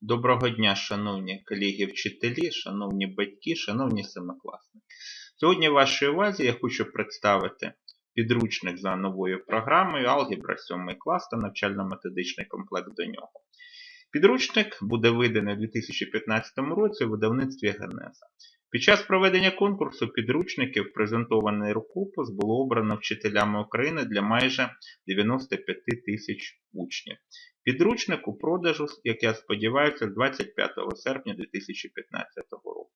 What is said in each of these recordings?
Доброго дня, шановні колеги-вчителі, шановні батьки, шановні семикласники. Сьогодні в вашій увазі я хочу представити підручник за новою програмою Алгебра 7 клас та навчально-методичний комплект до нього. Підручник буде виданий у 2015 році у видавництві Генеза. Під час проведення конкурсу підручників презентований рукопис було обрано вчителями України для майже 95 тисяч учнів. Підручник у продажу, як я сподіваюся, 25 серпня 2015 року.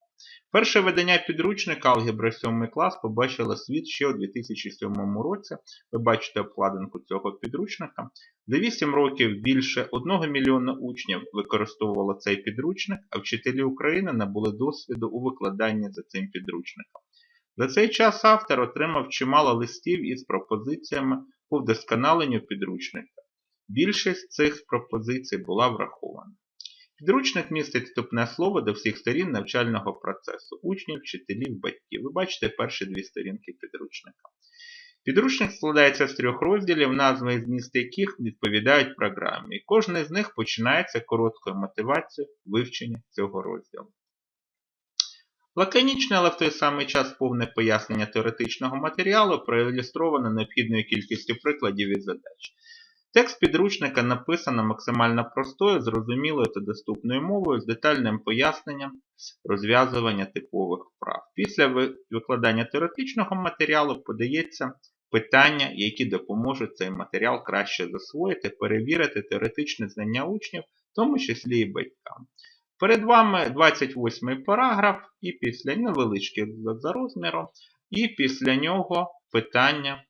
Перше видання підручника Алгебра 7 клас побачило світ ще у 2007 році. Ви бачите обкладинку цього підручника. За 8 років більше 1 мільйона учнів використовувало цей підручник, а вчителі України набули досвіду у викладанні за цим підручником. За цей час автор отримав чимало листів із пропозиціями по вдосконаленню підручника. Більшість цих пропозицій була врахована. Підручник містить вступне слово до всіх сторін навчального процесу учнів, вчителів, батьків. Ви бачите перші дві сторінки підручника. Підручник складається з трьох розділів, назви зміст яких відповідають програмі. І кожен з них починається короткою мотивацією вивчення цього розділу. Лаконічне, але в той самий час повне пояснення теоретичного матеріалу проілюстроване необхідною кількістю прикладів і задач. Текст підручника написано максимально простою, зрозумілою та доступною мовою з детальним поясненням розв'язування типових вправ. Після викладання теоретичного матеріалу подається питання, які допоможуть цей матеріал краще засвоїти, перевірити теоретичне знання учнів, в тому числі і батькам. Перед вами 28 параграф, і після невеличкий за розміром, і після нього питання,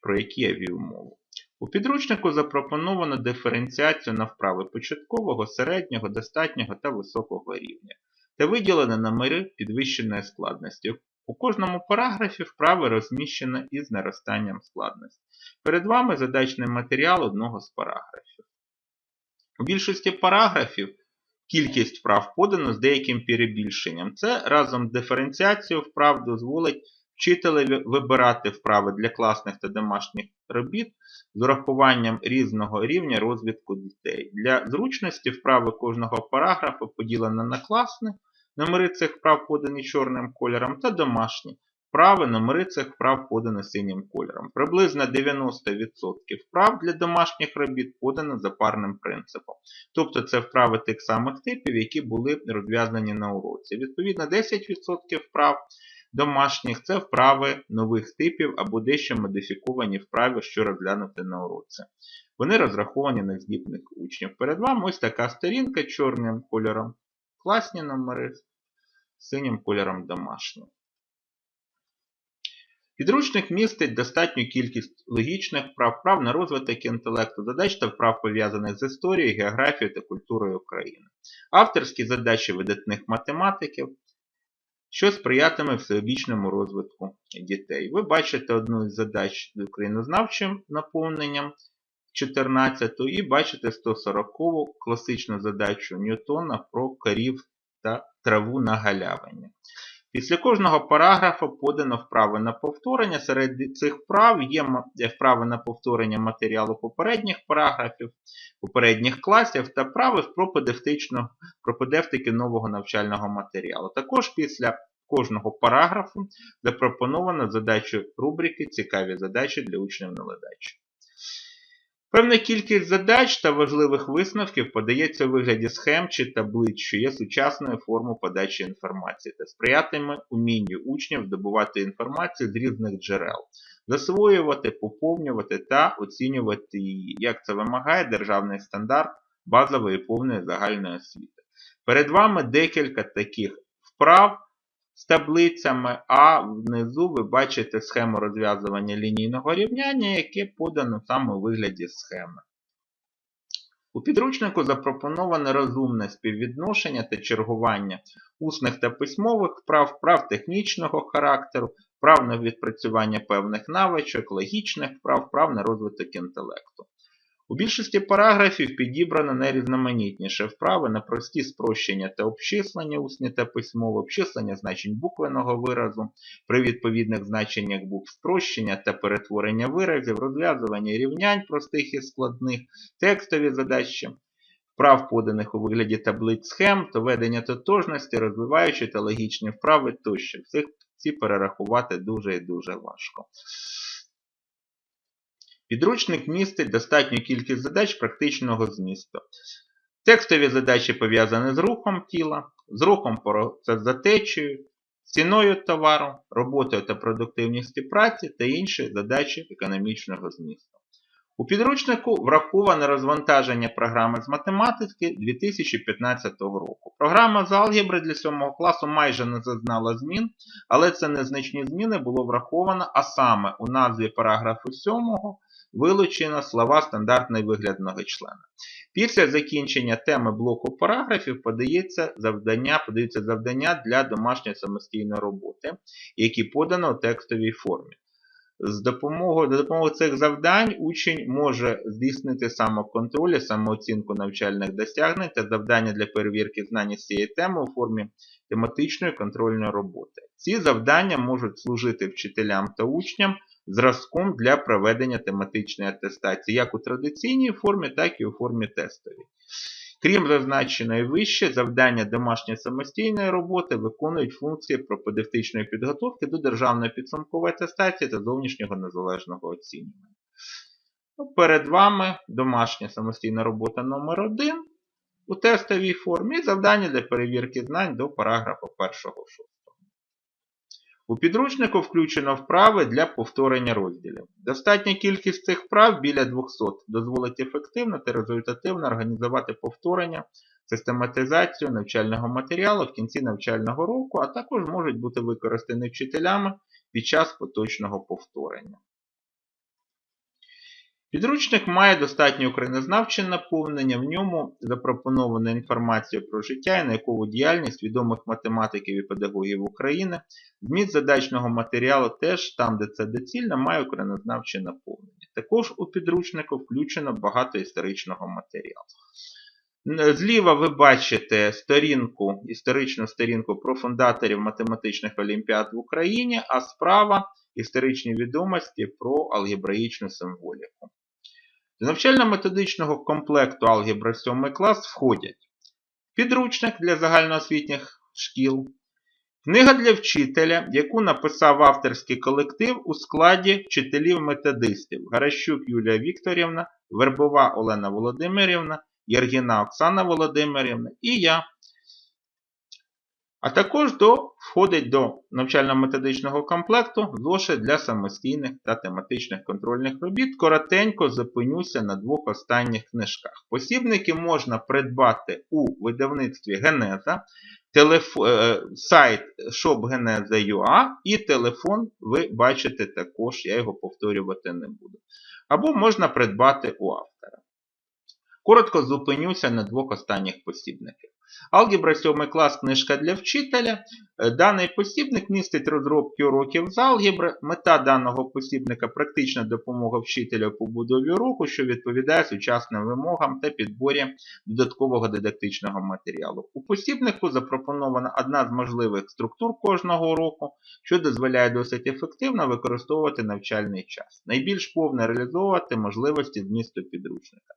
про які я вів мову. У підручнику запропоновано диференціацію на вправи початкового, середнього, достатнього та високого рівня та виділені номери підвищеної складності. У кожному параграфі вправи розміщено із наростанням складності. Перед вами задачний матеріал одного з параграфів. У більшості параграфів кількість вправ подано з деяким перебільшенням. Це разом з диференціацією вправ дозволить вчителеві вибирати вправи для класних та домашніх робіт з урахуванням різного рівня розвитку дітей. Для зручності вправи кожного параграфу поділено на класне, номери цих вправ подані чорним кольором, та домашні вправи, номери цих вправ подані синім кольором. Приблизно 90% вправ для домашніх робіт подано за парним принципом. Тобто це вправи тих самих типів, які були розв'язані на уроці. Відповідно, 10% вправ домашніх це вправи нових типів або дещо модифіковані вправи, що розглянути на уроці. Вони розраховані на здібних учнів. Перед вами ось така сторінка чорним кольором. Класні номери, синім кольором домашні. Підручник містить достатню кількість логічних вправ, вправ на розвиток інтелекту, задач та вправ пов'язаних з історією, географією та культурою України. Авторські задачі видатних математиків, що сприятиме всеобічному розвитку дітей. Ви бачите одну із задач з українознавчим наповненням 14 і бачите 140-ку класичну задачу Ньютона про корів та траву на галявині. Після кожного параграфа подано вправи на повторення. Серед цих вправ є вправи на повторення матеріалу попередніх параграфів, попередніх класів та вправи з пропедевтики нового навчального матеріалу. Також після кожного параграфу запропоновано задачу рубрики Цікаві задачі для учнів на ледачі. Певна кількість задач та важливих висновків подається у вигляді схем чи таблиць, що є сучасною формою подачі інформації та сприятиме умінню учнів здобувати інформацію з різних джерел, засвоювати, поповнювати та оцінювати її, як це вимагає державний стандарт базової повної загальної освіти. Перед вами декілька таких вправ з таблицями, а внизу ви бачите схему розв'язування лінійного рівняння, яке подано саме у вигляді схеми. У підручнику запропоноване розумне співвідношення та чергування усних та письмових вправ, вправ технічного характеру, вправ на відпрацювання певних навичок, логічних вправ, вправ на розвиток інтелекту. У більшості параграфів підібрано найрізноманітніше вправи на прості спрощення та обчислення, усні та письмове, обчислення значень буквеного виразу, при відповідних значеннях букв спрощення та перетворення виразів, розв'язування рівнянь простих і складних, текстові задачі, вправ, поданих у вигляді таблиць схем, то ведення тотожності, розвиваючи та логічні вправи тощо. Всіх ці перерахувати дуже і дуже важко. Підручник містить достатню кількість задач практичного змісту. Текстові задачі пов'язані з рухом тіла, з рухом за течею, ціною товару, роботою та продуктивністю праці та інші задачі економічного змісту. У підручнику враховане розвантаження програми з математики 2015 року. Програма з алгебри для 7 класу майже не зазнала змін, але це незначні зміни було враховано, а саме у назві параграфу 7 вилучено слова стандартний виглядного члена. Після закінчення теми блоку параграфів подається завдання, подаються завдання для домашньої самостійної роботи, які подано у текстовій формі. З допомогою, За допомогою цих завдань учень може здійснити самоконтроль самооцінку навчальних досягнень та завдання для перевірки знань з цієї теми у формі тематичної контрольної роботи. Ці завдання можуть служити вчителям та учням зразком для проведення тематичної атестації як у традиційній формі, так і у формі тестовій. Крім зазначеної вище, завдання домашньої самостійної роботи виконують функції пропедевтичної підготовки до державної підсумкової атестації та зовнішнього незалежного оцінювання. Ну, Перед вами домашня самостійна робота номер 1 у тестовій формі завдання для перевірки знань до параграфу 1-6. У підручнику включено вправи для повторення розділів. Достатня кількість цих вправ біля 200 дозволить ефективно та результативно організувати повторення, систематизацію навчального матеріалу в кінці навчального року, а також можуть бути використані вчителями під час поточного повторення. Підручник має достатньо українознавче наповнення, в ньому запропонована інформація про життя і наукову діяльність відомих математиків і педагогів України. Зміст задачного матеріалу теж там, де це доцільно, має українознавче наповнення. Також у підручнику включено багато історичного матеріалу. Зліва ви бачите сторінку, історичну сторінку про фундаторів математичних олімпіад в Україні, а справа історичні відомості про алгебраїчну символіку. До навчально-методичного комплекту алгебра 7 клас входять підручник для загальноосвітніх шкіл, книга для вчителя, яку написав авторський колектив у складі вчителів-методистів Гаращук Юлія Вікторівна, Вербова Олена Володимирівна, Єргіна Оксана Володимирівна і я, а також до, входить до навчально-методичного комплекту зошит для самостійних та тематичних контрольних робіт. Коротенько зупинюся на двох останніх книжках. Посібники можна придбати у видавництві Генеза, телеф... Е, сайт shopgeneza.ua і телефон ви бачите також, я його повторювати не буду. Або можна придбати у автора. Коротко зупинюся на двох останніх посібниках. Алгебра 7 клас книжка для вчителя. Е, даний посібник містить розробки уроків з алгебри. Мета даного посібника практична допомога вчителя по будові уроку, що відповідає сучасним вимогам та підборі додаткового дидактичного матеріалу. У посібнику запропонована одна з можливих структур кожного уроку, що дозволяє досить ефективно використовувати навчальний час. Найбільш повно реалізовувати можливості змісту підручника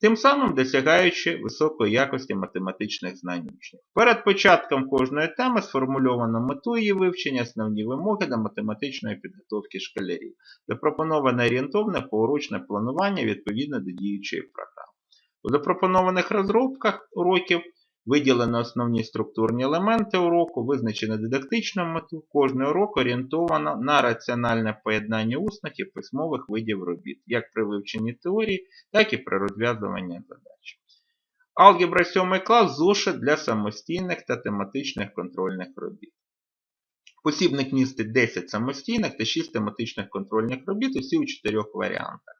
тим самим досягаючи високої якості математичних знань учнів. Перед початком кожної теми сформульовано мету її вивчення, основні вимоги до математичної підготовки школярів, запропоноване орієнтовне поурочне планування відповідно до діючої програми. У запропонованих розробках уроків Виділено основні структурні елементи уроку, визначено дидактичну мету. Кожний урок орієнтовано на раціональне поєднання усних і письмових видів робіт, як при вивченні теорії, так і при розв'язуванні задач. Алгебра 7 клас зошит для самостійних та тематичних контрольних робіт. Посібник містить 10 самостійних та 6 тематичних контрольних робіт, усі у 4 варіантах.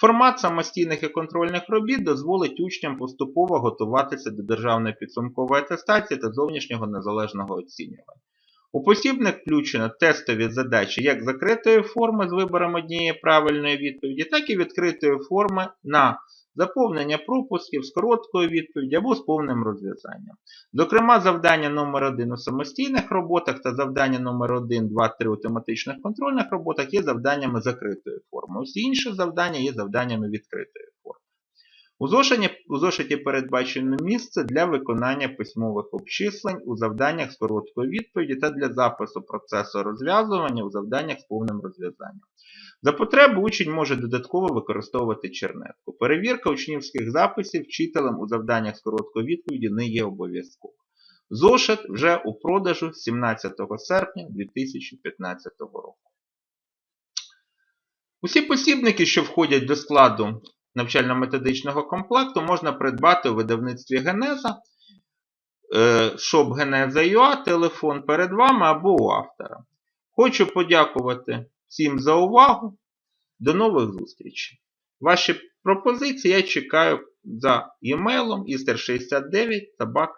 Формат самостійних і контрольних робіт дозволить учням поступово готуватися до державної підсумкової атестації та зовнішнього незалежного оцінювання. У посібник включено тестові задачі як закритої форми з вибором однієї правильної відповіді, так і відкритої форми на заповнення пропусків з короткою відповіддю або з повним розв'язанням. Зокрема, завдання номер 1 у самостійних роботах та завдання номер 1, 2, 3 у тематичних контрольних роботах є завданнями закритої форми. Усі інші завдання є завданнями відкритої форми. У зошиті, у зошиті передбачено місце для виконання письмових обчислень у завданнях з короткою відповіді та для запису процесу розв'язування у завданнях з повним розв'язанням. За потреби учень може додатково використовувати чернетку. Перевірка учнівських записів вчителем у завданнях з короткої відповіді не є обов'язковою. Зошит вже у продажу 17 серпня 2015 року. Усі посібники, що входять до складу навчально-методичного комплекту, можна придбати у видавництві Генеза, е, шоп телефон перед вами або у автора. Хочу подякувати всім за увагу. До нових зустрічей. Ваші пропозиції я чекаю за емейлом ister69 собак